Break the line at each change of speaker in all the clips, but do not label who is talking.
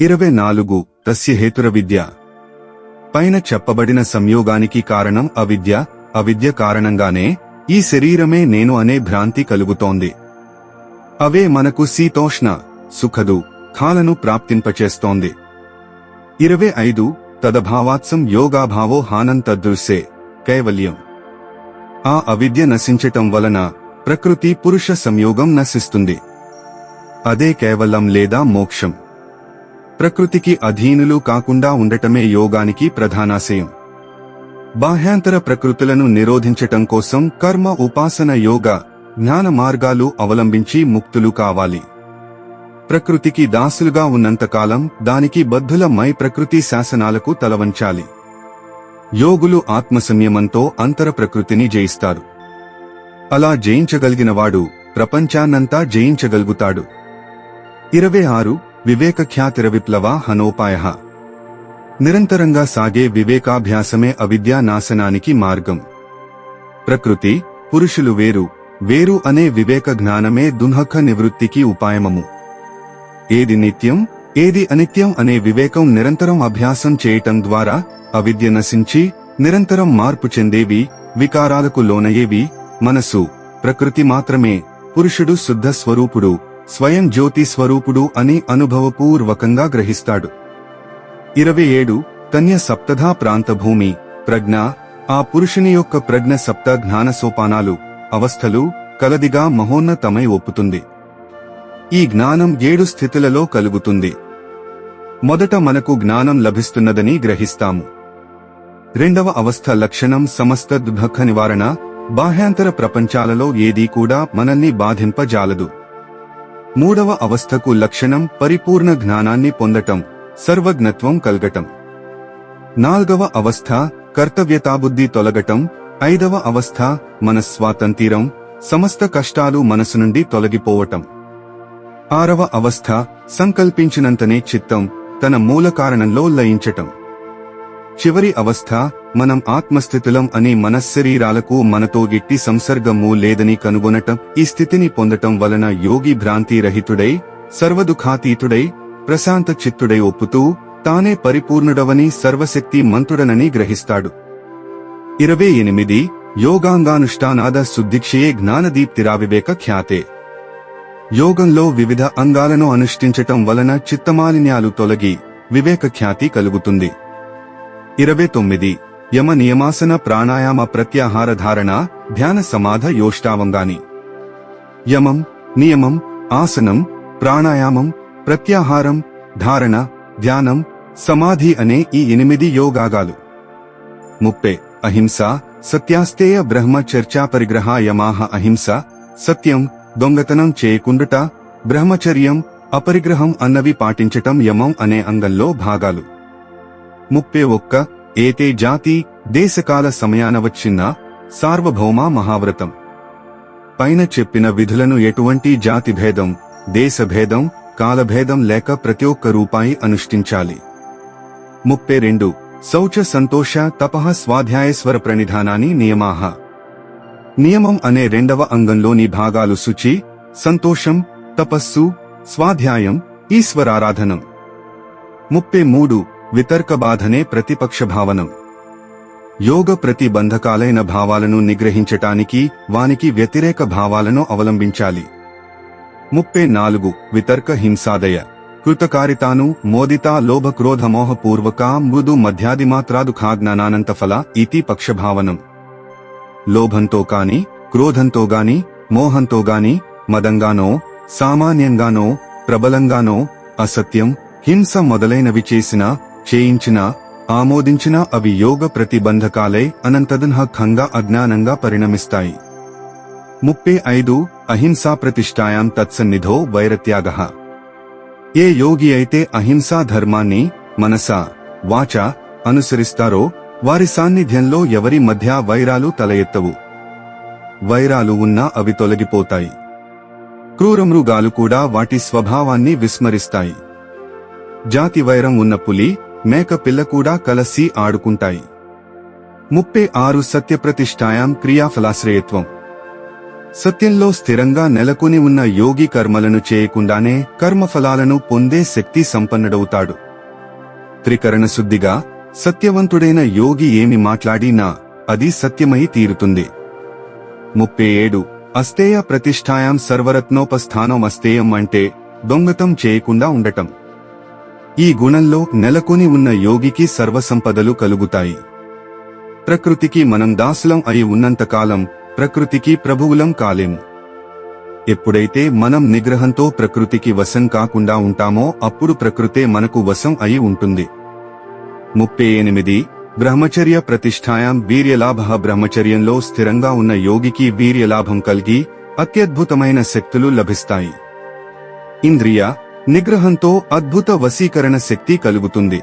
ఇరవై నాలుగు తస్య హేతుర విద్య. పైన చెప్పబడిన సంయోగానికి కారణం అవిద్య అవిద్య కారణంగానే ఈ శరీరమే నేను అనే భ్రాంతి కలుగుతోంది. అవే మనకు శీతోష్ణ సుఖదు ఖాలను ప్రాప్తింపచేస్తోంది. ఇరవై ఐదు తదభావాత్సం యోగాభావో హానం తదృశే కైవల్యం. ఆ అవిద్య నశించటం వలన ప్రకృతి పురుష సంయోగం నశిస్తుంది. అదే కేవలం లేదా మోక్షం. ప్రకృతికి అధీనులు కాకుండా ఉండటమే యోగానికి ప్రధానాశయం. బాహ్యాంతర ప్రకృతులను నిరోధించటం కోసం కర్మ ఉపాసన యోగ జ్ఞాన మార్గాలు అవలంబించి ముక్తులు కావాలి. ప్రకృతికి దాసులుగా ఉన్నంతకాలం దానికి బద్ధుల మై ప్రకృతి శాసనాలకు తలవంచాలి. యోగులు ఆత్మసంయమంతో అంతర ప్రకృతిని జయిస్తారు. అలా జయించగలిగినవాడు ప్రపంచాన్నంతా జయించగలుగుతాడు. ఇరవై ఆరు వివేక ఖ్యాతిర విప్లవ హనోపాయ. నిరంతరంగా సాగే వివేకాభ్యాసమే అవిద్యా నాశనానికి మార్గం. ప్రకృతి పురుషులు వేరు వేరు అనే వివేక జ్ఞానమే దున్హక నివృత్తికి ఉపాయమము. ఏది నిత్యం ఏది అనిత్యం అనే వివేకం నిరంతరం అభ్యాసం చేయటం ద్వారా అవిద్య నశించి నిరంతరం మార్పు చెందేవి వికారాలకు లోనయ్యేవి మనసు ప్రకృతి మాత్రమే పురుషుడు శుద్ధ స్వరూపుడు స్వయం జ్యోతి స్వరూపుడు అని అనుభవపూర్వకంగా గ్రహిస్తాడు. ఇరవై ఏడు కన్య సప్తధా ప్రాంతభూమి ప్రజ్ఞ ఆ పురుషుని యొక్క ప్రజ్ఞ సప్త జ్ఞాన సోపానాలు అవస్థలు కలదిగా మహోన్నతమై ఒప్పుతుంది. ఈ జ్ఞానం ఏడు స్థితులలో కలుగుతుంది. మొదట మనకు జ్ఞానం లభిస్తున్నదని గ్రహిస్తాము. రెండవ అవస్థ లక్షణం సమస్త దుఃఖ నివారణ బాహ్యాంతర ప్రపంచాలలో ఏదీ కూడా మనల్ని బాధింపజాలదు. మూడవ అవస్థకు లక్షణం పరిపూర్ణ జ్ఞానాన్ని పొందటం సర్వజ్ఞత్వం కలగటం. నాల్గవ అవస్థ కర్తవ్యతాబుద్ధి తొలగటం. ఐదవ అవస్థ మనస్వాతంతీరం సమస్త కష్టాలు మనసు నుండి తొలగిపోవటం. ఆరవ అవస్థ సంకల్పించినంతనే చిత్తం తన మూల కారణంలో లయించటం. చివరి అవస్థ మనం ఆత్మస్థితులం అని మనశ్శరీరాలకు మనతో గిట్టి సంసర్గము లేదని కనుగొనటం ఈ స్థితిని పొందటం వలన యోగి భ్రాంతి రహితుడై సర్వదుఖాతీతుడై ప్రశాంత చిత్తుడై ఒప్పుతూ తానే పరిపూర్ణుడవని సర్వశక్తి మంతుడనని గ్రహిస్తాడు. ఇరవై ఎనిమిది యోగాంగానుష్ఠానాద శుద్ధిక్షయే జ్ఞానదీప్తిరావివేక ఖ్యాతే. యోగంలో వివిధ అంగాలను అనుష్ఠించటం వలన చిత్తమాలిన్యాలు తొలగి వివేక ఖ్యాతి కలుగుతుంది. ఇరవై తొమ్మిది యమ నియమాసన ప్రాణాయామ ప్రత్యాహార ధారణ ధ్యాన సమాధ యోష్టావంగాని. యమం నియమం ఆసనం ప్రాణాయామం ప్రత్యాహారం ధారణ ధ్యానం సమాధి అనే ఈ ఎనిమిది యోగాగాలు. ముప్పే అహింస సత్యాస్తేయ బ్రహ్మ చర్చా పరిగ్రహ యమాహ అహింస సత్యం దొంగతనం చేయకుండుట బ్రహ్మచర్యం అపరిగ్రహం అన్నవి పాటించటం యమం అనే అంగంలో భాగాలు. ముప్పై ఒక్క ఏతే జాతి దేశకాల సమయాన వచ్చిన సార్వభౌమ మహావ్రతం. పైన చెప్పిన విధులను ఎటువంటి జాతి భేదం దేశభేదం కాలభేదం లేక ప్రతి ఒక్క రూపాయి అనుష్ఠించాలి. ముప్పై రెండు. శౌచ సంతోష తపః స్వాధ్యాయస్వర ప్రణిధానాని నియమాహ. నియమం అనే రెండవ అంగంలోని భాగాలు శుచి సంతోషం తపస్సు స్వాధ్యాయం ఈశ్వరారాధనం. ముప్పై మూడు. వితర్క బాధనే ప్రతిపక్ష భావనం యోగ ప్రతిబంధకాలైన భావాలను నిగ్రహించటానికి వానికి వ్యతిరేక భావాలను అవలంబించాలి. ముప్పై నాలుగు. వితర్క హింసాదయ. కృతకారితాను మోదితా లోభ క్రోధ మృదు మధ్యాదిమాత్రాదు ఖాజ్ఞానానంత ఫల ఇతి పక్షభావనం. లోభంతో కాని క్రోధంతో గాని మోహంతో గాని మదంగానో సామాన్యంగానో ప్రబలంగానో అసత్యం హింస మొదలైనవి చేసిన చేయించిన ఆమోదించిన అవి యోగ ప్రతిబంధకాలై అనంతదన్హంగా అజ్ఞానంగా పరిణమిస్తాయి. ముప్పై ఐదు అహింసా ప్రతిష్టాయాం తత్సన్నిధో వైరత్యాగ. ఏ యోగి అయితే అహింసా ధర్మాన్ని మనస వాచ అనుసరిస్తారో వారి సాన్నిధ్యంలో ఎవరి మధ్య వైరాలు తల ఎత్తవు వైరాలు ఉన్నా అవి తొలగిపోతాయి. క్రూరమృగాలు కూడా వాటి స్వభావాన్ని విస్మరిస్తాయి. జాతి వైరం ఉన్న పులి మేక పిల్ల కూడా కలసి ఆడుకుంటాయి. ముప్పై ఆరు సత్యప్రతిష్టాయాం క్రియాఫలాశ్రయత్వం. సత్యంలో స్థిరంగా నెలకొని ఉన్న యోగి కర్మలను చేయకుండానే కర్మఫలాలను పొందే శక్తి సంపన్నుడవుతాడు. త్రికరణ శుద్ధిగా సత్యవంతుడైన యోగి ఏమి మాట్లాడినా అది సత్యమై తీరుతుంది. ముప్పై ఏడు అస్తేయ ప్రతిష్టాయాం సర్వరత్నోపస్థానం అస్తేయం అంటే దొంగతం చేయకుండా ఉండటం. ఈ గుణంలో నెలకొని ఉన్న యోగికి సర్వసంపదలు కలుగుతాయి. ప్రకృతికి మనం దాసులం అయి ఉన్నంతకాలం ప్రకృతికి ప్రభువులం కాలేము ఎప్పుడైతే మనం నిగ్రహంతో ప్రకృతికి వశం కాకుండా ఉంటామో అప్పుడు ప్రకృతే మనకు వశం అయి ఉంటుంది. ముప్పై ఎనిమిది. బ్రహ్మచర్య ప్రతిష్టాయాం వీర్యలాభ బ్రహ్మచర్యంలో స్థిరంగా ఉన్న యోగికి వీర్యలాభం కలిగి అత్యద్భుతమైన శక్తులు లభిస్తాయి. ఇంద్రియ నిగ్రహంతో అద్భుత వశీకరణ శక్తి కలుగుతుంది.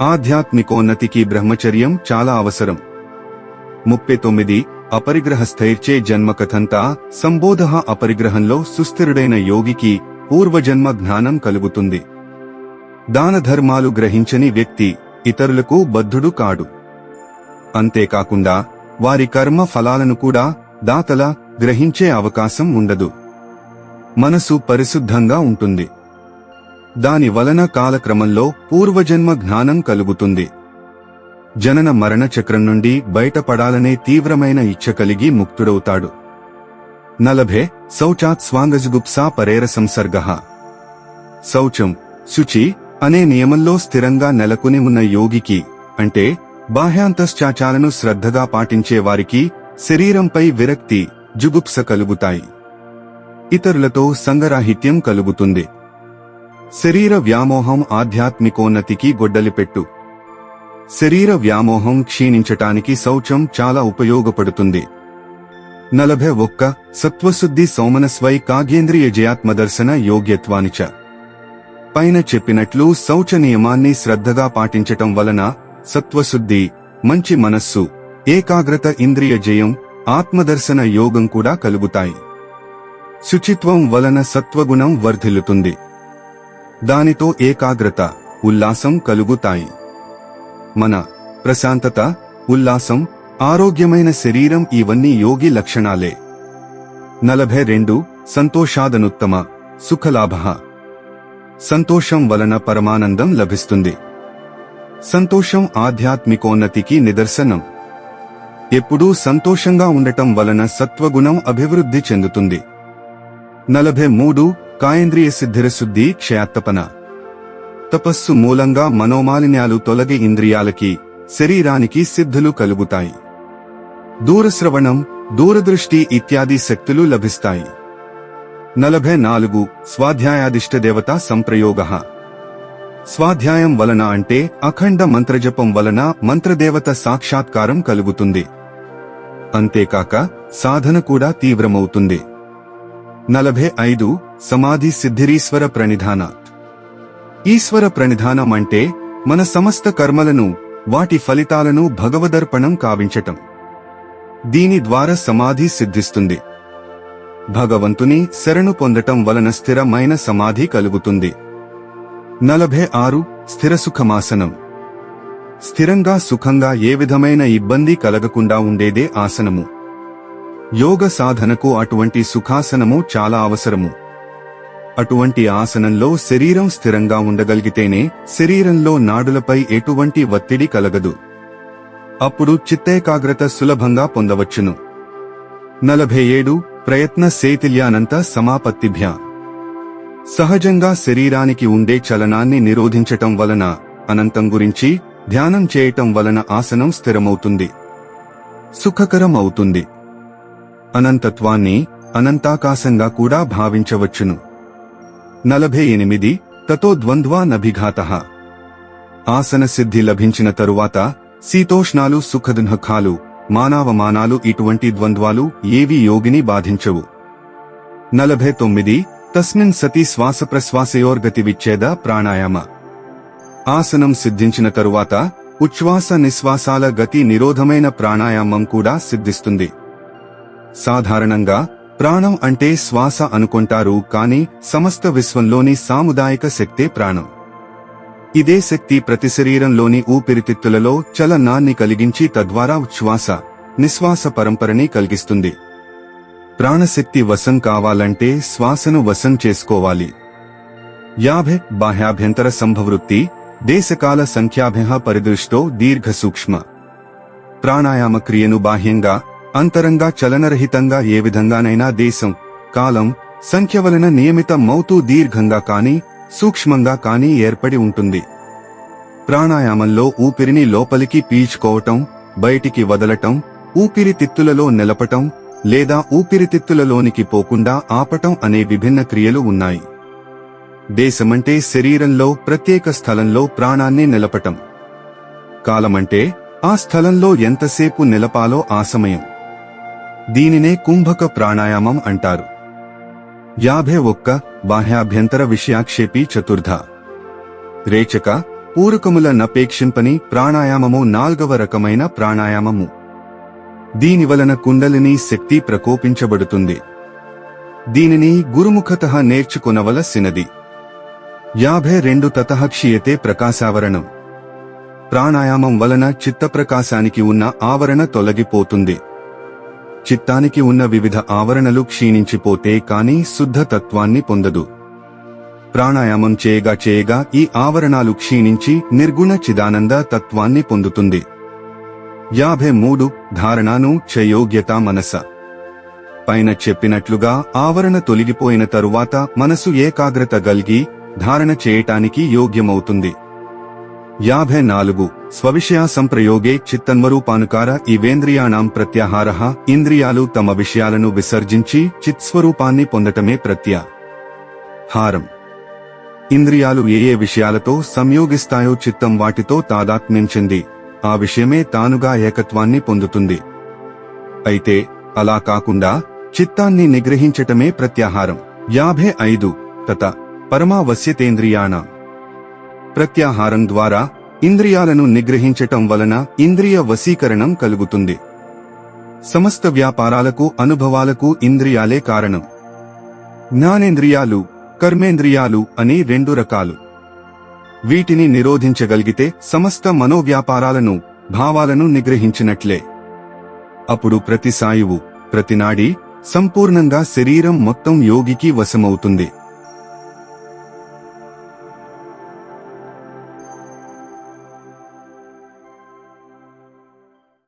ఆధ్యాత్మికోన్నతికి బ్రహ్మచర్యం చాలా అవసరం. ముప్పై తొమ్మిది. అపరిగ్రహ స్థైర్చే జన్మకథంతా సంబోధ అపరిగ్రహంలో సుస్థిరుడైన యోగికి పూర్వజన్మ జ్ఞానం కలుగుతుంది. దానధర్మాలు గ్రహించని వ్యక్తి ఇతరులకు బద్ధుడు కాడు. అంతేకాకుండా వారి కర్మ ఫలాలను కూడా దాతల గ్రహించే అవకాశం ఉండదు. మనసు పరిశుద్ధంగా ఉంటుంది. దాని వలన కాలక్రమంలో పూర్వజన్మ జ్ఞానం కలుగుతుంది. జనన మరణ చక్రం నుండి బయటపడాలనే తీవ్రమైన ఇచ్ఛ కలిగి ముక్తుడవుతాడు. నలభే శౌచాత్ స్వాంగజుగుప్సా పరేర సంసర్గ శౌచం శుచి అనే నియమంలో స్థిరంగా నెలకొని ఉన్న యోగికి అంటే బాహ్యాంతశ్చాచాలను శ్రద్ధగా పాటించే వారికి శరీరంపై విరక్తి జుగుప్స కలుగుతాయి. ఇతరులతో సంగరాహిత్యం కలుగుతుంది. శరీర వ్యామోహం ఆధ్యాత్మికోన్నతికి గొడ్డలిపెట్టు. శరీర వ్యామోహం క్షీణించటానికి శౌచం చాలా ఉపయోగపడుతుంది. నలభై ఒక్క సత్వశుద్ధి సౌమనస్వై కాగేంద్రియ జయాత్మదర్శన యోగ్యత్వానిచ. పైన చెప్పినట్లు శౌచ నియమాన్ని శ్రద్ధగా పాటించటం వలన సత్వశుద్ధి మంచి మనస్సు ఏకాగ్రత ఇంద్రియ జయం ఆత్మదర్శన యోగం కూడా కలుగుతాయి. శుచిత్వం వలన సత్వగుణం వర్ధిల్లుతుంది. దానితో ఏకాగ్రత ఉల్లాసం కలుగుతాయి. మన ప్రశాంతత ఉల్లాసం ఆరోగ్యమైన శరీరం ఇవన్నీ యోగి లక్షణాలే. నలభై రెండు సంతోషాదనుత్తమ సుఖలాభ. సంతోషం వలన పరమానందం లభిస్తుంది. సంతోషం ఆధ్యాత్మికోన్నతికి నిదర్శనం. ఎప్పుడూ సంతోషంగా ఉండటం వలన సత్వగుణం అభివృద్ధి చెందుతుంది. నలభై మూడు కాయేంద్రియ సిద్ధిరశుద్ధి క్షయాత్తపన. తపస్సు మూలంగా మనోమాలిన్యాలు తొలగి ఇంద్రియాలకి శరీరానికి సిద్ధులు కలుగుతాయి. దూరశ్రవణం దూరదృష్టి ఇత్యాది శక్తులు లభిస్తాయి. నలభై నాలుగు స్వాధ్యాయాదిష్ట దేవత సంప్రయోగ. స్వాధ్యాయం వలన అంటే అఖండ మంత్రజపం వలన మంత్రదేవత సాక్షాత్కారం కలుగుతుంది. అంతేకాక సాధన కూడా తీవ్రమవుతుంది. నలభై ఐదు సమాధి సిద్ధిరీశ్వర ప్రణిధాన. ఈశ్వర ప్రణిధానం అంటే మన సమస్త కర్మలను వాటి ఫలితాలను భగవదర్పణం కావించటం. దీని ద్వారా సమాధి సిద్ధిస్తుంది. భగవంతుని శరణు పొందటం వలన స్థిరమైన సమాధి కలుగుతుంది. నలభై ఆరు స్థిర సుఖమాసనం. స్థిరంగా సుఖంగా ఏ విధమైన ఇబ్బంది కలగకుండా ఉండేదే ఆసనము. యోగ సాధనకు అటువంటి సుఖాసనము చాలా అవసరము. అటువంటి ఆసనంలో శరీరం స్థిరంగా ఉండగలిగితేనే శరీరంలో నాడులపై ఎటువంటి ఒత్తిడి కలగదు. అప్పుడు చిత్తేకాగ్రత సులభంగా పొందవచ్చును. నలభై ఏడు ప్రయత్న శైథిల్యానంత సమాపత్తిభ్య. సహజంగా శరీరానికి ఉండే చలనాన్ని నిరోధించటం వలన అనంతం గురించి ధ్యానం చేయటం వలన ఆసనం స్థిరమవుతుంది. సుఖకరం అవుతుంది అనంతత్వాన్ని అనంతాకాశంగా కూడా భావించవచ్చును. నలభై ఎనిమిది తతో ద్వంద్వానభిఘాత ఆసన సిద్ధి లభించిన తరువాత శీతోష్ణాలు సుఖదుఃఖాలు మానావమానాలు ఇటువంటి ద్వంద్వాలు ఏవి యోగిని బాధించవు. నలభై తొమ్మిది తస్మిన్ సతి శ్వాస ప్రశ్వాసయోర్గతి విచ్ఛేద ప్రాణాయామ. ఆసనం సిద్ధించిన తరువాత ఉచ్ఛ్వాస నిశ్వాసాల గతి నిరోధమైన ప్రాణాయామం కూడా సిద్ధిస్తుంది. సాధారణంగా ప్రాణం అంటే శ్వాస అనుకుంటారు కాని సమస్త విశ్వంలోని సాముదాయిక శక్తే ప్రాణం. ఇదే శక్తి ప్రతి శరీరంలోని ఊపిరితిత్తులలో చలనాన్ని కలిగించి తద్వారా ఉచ్ఛ్వాస నిశ్వాస పరంపరని కలిగిస్తుంది. ప్రాణశక్తి వశం కావాలంటే శ్వాసను వశం చేసుకోవాలి. యాభై బాహ్యాభ్యంతర సంభవృత్తి దేశకాల సంఖ్యాభ్య పరిదృష్టో దీర్ఘ సూక్ష్మ. ప్రాణాయామ క్రియను బాహ్యంగా అంతరంగా చలనరహితంగా ఏ విధంగానైనా దేశం కాలం సంఖ్య వలన నియమిత మౌతు దీర్ఘంగా కానీ సూక్ష్మంగా కానీ ఏర్పడి ఉంటుంది. ప్రాణాయామంలో ఊపిరిని లోపలికి పీల్చుకోవటం బయటికి వదలటం ఊపిరితిత్తులలో నిలపటం లేదా ఊపిరితిత్తులలోనికి పోకుండా ఆపటం అనే విభిన్న క్రియలు ఉన్నాయి. దేశమంటే శరీరంలో ప్రత్యేక స్థలంలో ప్రాణాన్ని నిలపటం. కాలమంటే ఆ స్థలంలో ఎంతసేపు నిలపాలో ఆ సమయం. దీనినే కుంభక ప్రాణాయామం అంటారు. యాభై ఒక్క బాహ్యాభ్యంతర విషయాక్షేపీ చతుర్థ. రేచక పూరకముల నపేక్షింపని ప్రాణాయామము నాల్గవ రకమైన ప్రాణాయామము. దీని వలన కుండలిని శక్తి ప్రకోపించబడుతుంది. దీనిని గురుముఖత నేర్చుకునవలసినది. యాభై రెండు తతహక్షీయతే ప్రకాశావరణం. ప్రాణాయామం వలన చిత్తప్రకాశానికి ఉన్న ఆవరణ తొలగిపోతుంది. చిత్తానికి ఉన్న వివిధ ఆవరణలు క్షీణించిపోతే కానీ శుద్ధ తత్వాన్ని పొందదు. ప్రాణాయామం చేయగా చేయగా ఈ ఆవరణాలు క్షీణించి నిర్గుణ చిదానంద తత్వాన్ని పొందుతుంది. యాభై మూడు ధారణను చయోగ్యత మనస. పైన చెప్పినట్లుగా ఆవరణ తొలగిపోయిన తరువాత మనసు ఏకాగ్రత గల్గి ధారణ చేయటానికి యోగ్యమవుతుంది. యాభై నాలుగు స్వవిషయా సంప్రయోగే చిత్తన్వరూపానుకార ఇవేంద్రియాణం ప్రత్యాహార ఇంద్రియాలు తమ విషయాలను విసర్జించి చిత్స్వరూపాన్ని పొందటమే ప్రత్యాహారం ఇంద్రియాలు ఏ ఏ విషయాలతో సంయోగిస్తాయో చిత్తం వాటితో తాదాత్మ్యంచింది. ఆ విషయమే తానుగా ఏకత్వాన్ని పొందుతుంది. అయితే అలా కాకుండా చిత్తాన్ని నిగ్రహించటమే ప్రత్యాహారం. యాభై ఐదు తత పరమావశ్యతేంద్రియాణం. ప్రత్యాహారం ద్వారా ఇంద్రియాలను నిగ్రహించటం వలన ఇంద్రియ వశీకరణం కలుగుతుంది. సమస్త వ్యాపారాలకు అనుభవాలకు ఇంద్రియాలే కారణం. జ్ఞానేంద్రియాలు కర్మేంద్రియాలు అని రెండు రకాలు. వీటిని నిరోధించగలిగితే సమస్త మనోవ్యాపారాలను భావాలను నిగ్రహించినట్లే. అప్పుడు ప్రతి సాయువు ప్రతినాడి సంపూర్ణంగా శరీరం మొత్తం యోగికి వశమవుతుంది.